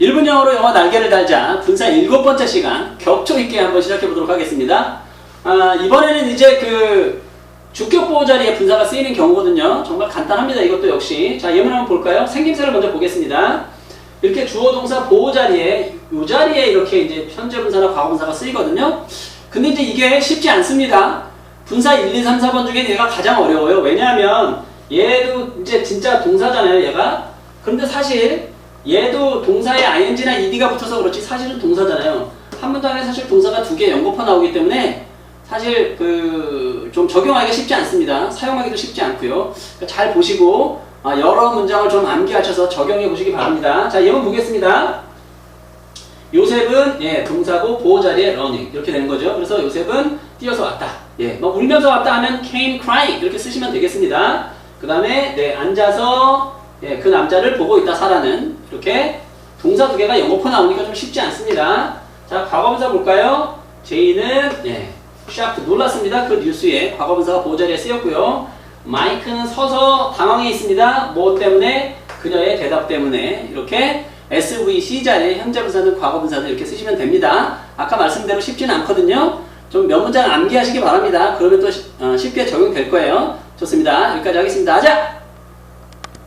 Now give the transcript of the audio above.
1분 영어로 영어 날개를 달자 분사 일곱 번째 시간 격조 있게 한번 시작해 보도록 하겠습니다. 아, 이번에는 이제 그 주격 보호 자리에 분사가 쓰이는 경우거든요. 정말 간단합니다. 이것도 역시. 자, 예문 한번 볼까요? 생김새를 먼저 보겠습니다. 이렇게 주어 동사 보호 자리에 이 자리에 이렇게 이제 현재 분사나 과거 분사가 쓰이거든요. 근데 이제 이게 쉽지 않습니다. 분사 1, 2, 3, 4번 중에 얘가 가장 어려워요. 왜냐하면 얘도 이제 진짜 동사잖아요, 얘가. 그런데 사실 얘도 동사에 ing나 ed가 붙어서 그렇지 사실은 동사잖아요. 한 문단에 사실 동사가 두 개 연거푸 나오기 때문에 사실 그 좀 적용하기가 쉽지 않습니다. 사용하기도 쉽지 않고요. 그러니까 잘 보시고 아, 여러 문장을 좀 암기하셔서 적용해 보시기 바랍니다. 자, 예문 보겠습니다. 요셉은 예, 동사고 보호 자리에 running 이렇게 되는 거죠. 그래서 요셉은 뛰어서 왔다. 예, 뭐 울면서 왔다 하면 came crying 이렇게 쓰시면 되겠습니다. 그 다음에 네, 앉아서 예, 그 남자를 보고 있다 사라는 이렇게 동사 두 개가 영어포 나오니까 좀 쉽지 않습니다. 자, 과거분사 볼까요? 제이는 예, shocked 놀랐습니다. 그 뉴스에 과거분사가 보호 자리에 쓰였고요. 마이크는 서서 당황해 있습니다. 뭐 때문에? 그녀의 대답 때문에 이렇게 SVC 자리에 현재 분사는 과거 분사는 이렇게 쓰시면 됩니다. 아까 말씀대로 쉽지는 않거든요. 좀 몇 문장 암기하시기 바랍니다. 그러면 또 쉽- 어, 쉽게 적용될 거예요. 좋습니다. 여기까지 하겠습니다. 자,